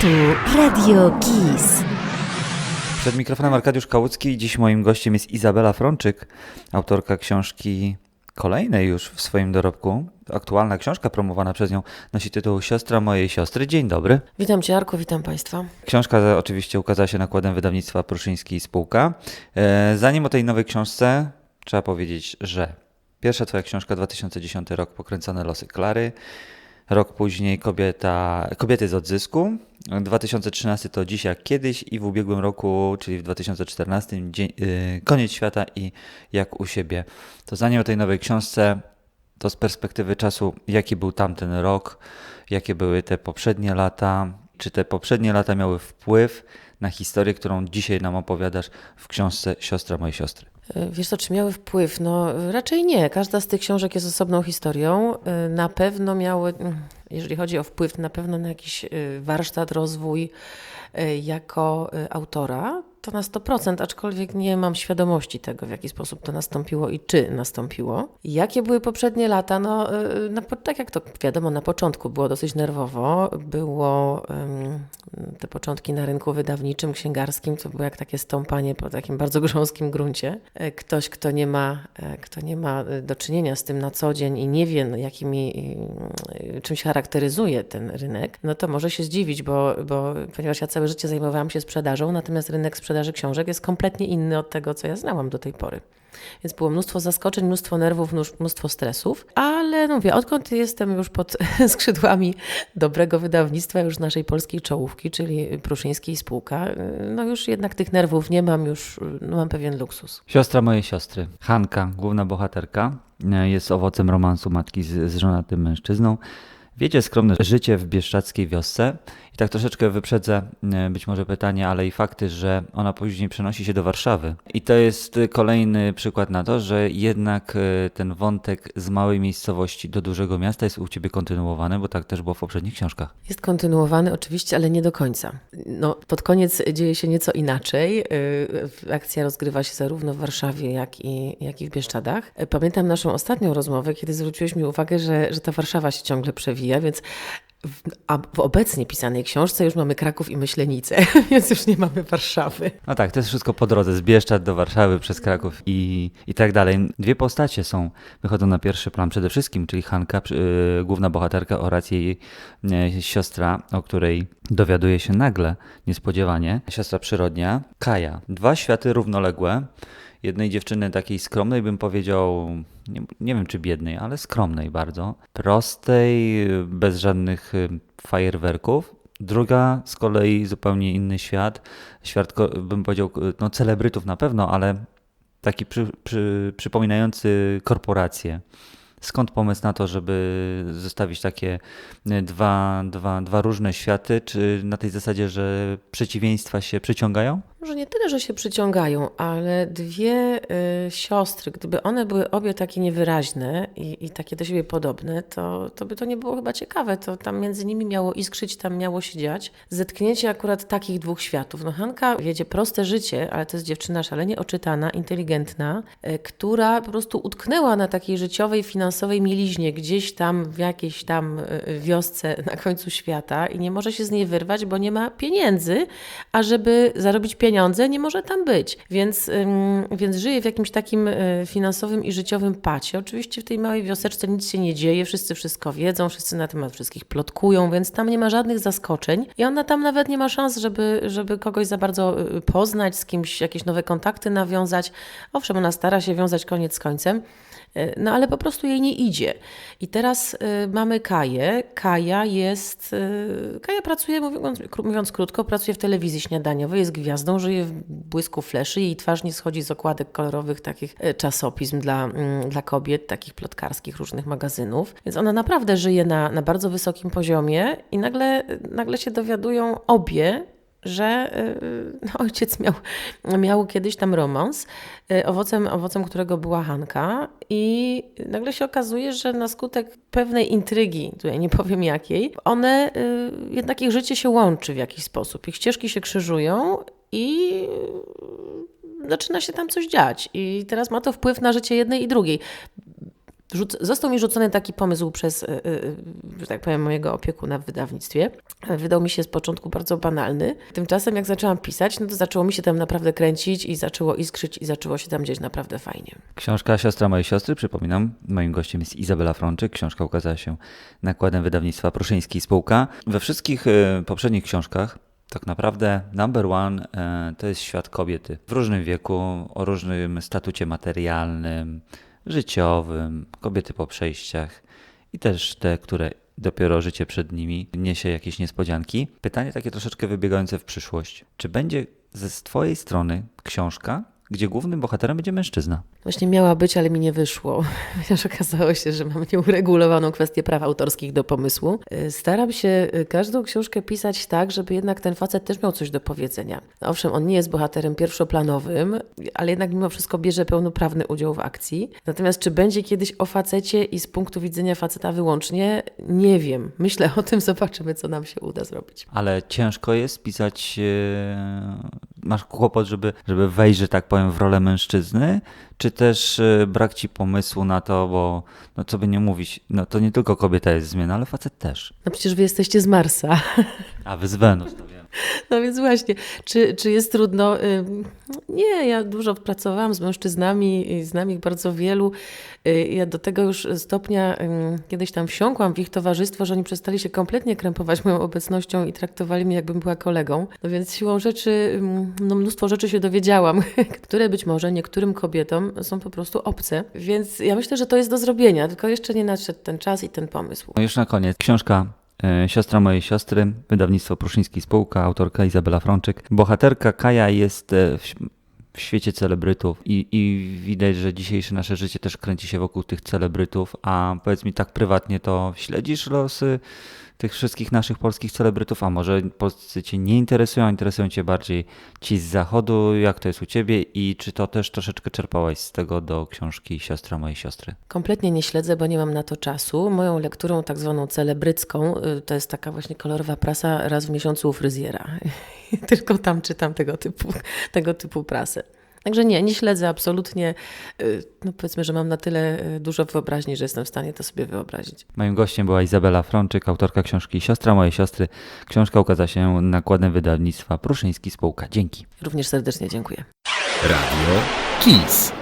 Tu Radio GIS. Przed mikrofonem Arkadiusz Kałucki. Dziś moim gościem jest Izabela Frączyk, autorka książki kolejnej już w swoim dorobku. Aktualna książka promowana przez nią nosi tytuł Siostra mojej siostry. Dzień dobry. Witam Cię, Arku, witam Państwa. Książka oczywiście ukazała się nakładem wydawnictwa Pruszyński i Spółka. E, Zanim o tej nowej książce, trzeba powiedzieć, że pierwsza Twoja książka 2010 rok Pokręcone losy Klary. Rok później kobieta, Kobiety z odzysku. 2013 to Dziś jak kiedyś i w ubiegłym roku, czyli w 2014 dzień, yy, Koniec świata i Jak u siebie. To zanim o tej nowej książce, to z perspektywy czasu, jaki był tamten rok, jakie były te poprzednie lata, czy te poprzednie lata miały wpływ na historię, którą dzisiaj nam opowiadasz w książce Siostra mojej siostry. Y, Wiesz co, czy miały wpływ? No raczej nie. Każda z tych książek jest osobną historią. Y, Na pewno miały, mm, jeżeli chodzi o wpływ, to na pewno na jakiś y, warsztat, rozwój jako autora, to na 100%, aczkolwiek nie mam świadomości tego, w jaki sposób to nastąpiło i czy nastąpiło. Jakie były poprzednie lata? No, y, na, tak jak to wiadomo, na początku było dosyć nerwowo. Było ym, te początki na rynku wydawniczym, księgarskim, to było jak takie stąpanie po takim bardzo grząskim gruncie. E, Ktoś, kto nie ma, e, kto nie ma e, do czynienia z tym na co dzień i nie wie, no, jakimi, y, czym się charakteryzuje ten rynek, no to może się zdziwić, bo, bo ponieważ ja całe życie zajmowałam się sprzedażą, natomiast rynek sprzedaży książek jest kompletnie inny od tego, co ja znałam do tej pory. Więc było mnóstwo zaskoczeń, mnóstwo nerwów, mnóstwo- stresów, ale no mówię, odkąd jestem już pod skrzydłami dobrego wydawnictwa, już naszej polskiej czołówki, czyli Pruszyńskiej Spółka, no już jednak tych nerwów nie mam, już no mam pewien luksus. Siostra mojej siostry, Hanka, główna bohaterka, e, jest owocem romansu matki z, z żonatym mężczyzną. Wiecie skromne życie w bieszczackiej wiosce i tak troszeczkę wyprzedzę e, być może pytanie, ale i fakty, że ona później przenosi się do Warszawy. I to jest e, kolejny przykład na to, że jednak e, ten wątek z małej miejscowości do dużego miasta jest u Ciebie kontynuowany, bo tak też było w poprzednich książkach. Jest kontynuowany oczywiście, ale nie do końca. No, pod koniec dzieje się nieco inaczej. Yy, Akcja rozgrywa się zarówno w Warszawie, jak i, jak i w Bieszczadach. Pamiętam naszą ostatnią rozmowę, kiedy zwróciłeś mi uwagę, że, że ta Warszawa się ciągle przewija, więc w, a w obecnie pisanej książce już mamy Kraków i Myślenicę, więc już nie mamy Warszawy. No tak, to jest wszystko po drodze, z Bieszczad do Warszawy, przez Kraków i, i tak dalej. Dwie postacie są, wychodzą na pierwszy plan przede wszystkim, czyli Hanka, yy, główna bohaterka oraz jej yy, siostra, o której dowiaduje się nagle, niespodziewanie, siostra przyrodnia, Kaja. Dwa światy równoległe, jednej dziewczyny takiej skromnej, bym powiedział, nie, nie wiem czy biednej, ale skromnej bardzo, prostej, bez żadnych y, fajerwerków. Druga z kolei zupełnie inny świat, świat bym powiedział, no celebrytów na pewno, ale taki przy, przy, przypominający korporacje. Skąd pomysł na to, żeby zostawić takie y, dwa, dwa, dwa różne światy? Czy na tej zasadzie, że przeciwieństwa się przyciągają? Może nie tyle, że się przyciągają, ale dwie y, siostry, gdyby one były obie takie niewyraźne i, i takie do siebie podobne, to, to by to nie było chyba ciekawe. To tam między nimi miało iskrzyć, tam miało się dziać. Zetknięcie akurat takich dwóch światów. No Hanka wiedzie proste życie, ale to jest dziewczyna szalenie oczytana, inteligentna, y, która po prostu utknęła na takiej życiowej, finansowej mieliźnie gdzieś tam w jakiejś tam y, wiosce na końcu świata i nie może się z niej wyrwać, bo nie ma pieniędzy, a żeby zarobić pieniądze, nie może tam być. Więc, więc żyje w jakimś takim y, finansowym i życiowym pacie. Oczywiście w tej małej wioseczce nic się nie dzieje, wszyscy wszystko wiedzą, wszyscy na temat wszystkich plotkują, więc tam nie ma żadnych zaskoczeń i ona tam nawet nie ma szans, żeby, żeby kogoś za bardzo y, poznać, z kimś jakieś nowe kontakty nawiązać. Owszem, ona stara się wiązać koniec z końcem, y, no ale po prostu jej nie idzie. I teraz mamy Kaję. Kaja jest. Kaja pracuje, mówiąc, mówiąc krótko, pracuje w telewizji śniadaniowej, jest gwiazdą, żyje w błysku fleszy. Jej twarz nie schodzi z okładek kolorowych takich y, czasopism dla, mm, dla kobiet, takich plotkarskich różnych magazynów. Więc ona naprawdę żyje na, na bardzo wysokim poziomie i nagle, nagle się dowiadują obie, że y, no, ojciec miał, miał kiedyś tam romans, owocem, owocem którego była Hanka i nagle się okazuje, że na skutek pewnej intrygi, tutaj nie powiem jakiej, one, jednak ich życie się łączy w jakiś sposób, ich ścieżki się krzyżują i zaczyna się tam coś dziać i teraz ma to wpływ na życie jednej i drugiej. Rzuc- został mi rzucony taki pomysł przez, y, y, że tak powiem, mojego opiekuna w wydawnictwie. Wydał mi się z początku bardzo banalny. Tymczasem jak zaczęłam pisać, no to zaczęło mi się tam naprawdę kręcić i zaczęło iskrzyć i zaczęło się tam dzieć naprawdę fajnie. Książka Siostra mojej siostry, przypominam, moim gościem jest Izabela Frączyk. Książka ukazała się nakładem wydawnictwa Pruszyński Spółka. We wszystkich poprzednich książkach tak naprawdę number one e, to jest świat kobiety w różnym wieku, o różnym statucie materialnym, życiowym, kobiety po przejściach i też te, które dopiero życie przed nimi niesie jakieś niespodzianki. Pytanie takie troszeczkę wybiegające w przyszłość. Czy będzie ze Twojej strony książka, gdzie głównym bohaterem będzie mężczyzna? Właśnie miała być, ale mi nie wyszło, ponieważ okazało się, że mam nieuregulowaną kwestię praw autorskich do pomysłu. Y, Staram się y, każdą książkę pisać tak, żeby jednak ten facet też miał coś do powiedzenia. No Owszem, on nie jest bohaterem pierwszoplanowym, ale jednak mimo wszystko bierze pełnoprawny udział w akcji. Natomiast czy będzie kiedyś o facecie i z punktu widzenia faceta wyłącznie, nie wiem. Myślę o tym, zobaczymy, co nam się uda zrobić. Ale ciężko jest pisać. Masz kłopot, żeby, żeby wejść, że tak powiem, w rolę mężczyzny, czy też e, brak ci pomysłu na to, bo no co by nie mówić, no to nie tylko kobieta jest zmiana, ale facet też. No przecież wy jesteście z Marsa. A wy z Wenus, to wiem. No więc właśnie, czy, czy jest trudno? Nie, ja dużo pracowałam z mężczyznami, znam ich bardzo wielu. Y, Ja do tego już stopnia kiedyś tam wsiąkłam w ich towarzystwo, że oni przestali się kompletnie krępować moją obecnością i traktowali mnie, jakbym była kolegą. No więc siłą rzeczy, no mnóstwo rzeczy się dowiedziałam, które być może niektórym kobietom są po prostu obce. Więc ja myślę, że to jest do zrobienia, tylko jeszcze nie nadszedł ten czas i ten pomysł. No już na koniec. Książka Siostra mojej siostry, wydawnictwo Pruszyński Spółka, autorka Izabela Frączyk. Bohaterka Kaja jest e, w, w świecie celebrytów i, i widać, że dzisiejsze nasze życie też kręci się wokół tych celebrytów, a powiedz mi tak prywatnie, to śledzisz losy tych wszystkich naszych polskich celebrytów, a może polscy cię nie interesują, interesują cię bardziej ci z zachodu, jak to jest u ciebie i czy to też troszeczkę czerpałaś z tego do książki Siostra mojej siostry? Kompletnie nie śledzę, bo nie mam na to czasu. Moją lekturą tak zwaną celebrycką y, to jest taka właśnie kolorowa prasa raz w miesiącu u fryzjera. Tylko tam czytam tego typu, tego typu prasę. Także nie, nie śledzę absolutnie. Y, No powiedzmy, że mam na tyle y, dużo wyobraźni, że jestem w stanie to sobie wyobrazić. Moim gościem była Izabela Frączyk, autorka książki Siostra mojej siostry. Książka ukazała się nakładem wydawnictwa Pruszyński Spółka. Dzięki. Również serdecznie dziękuję. Radio KIS.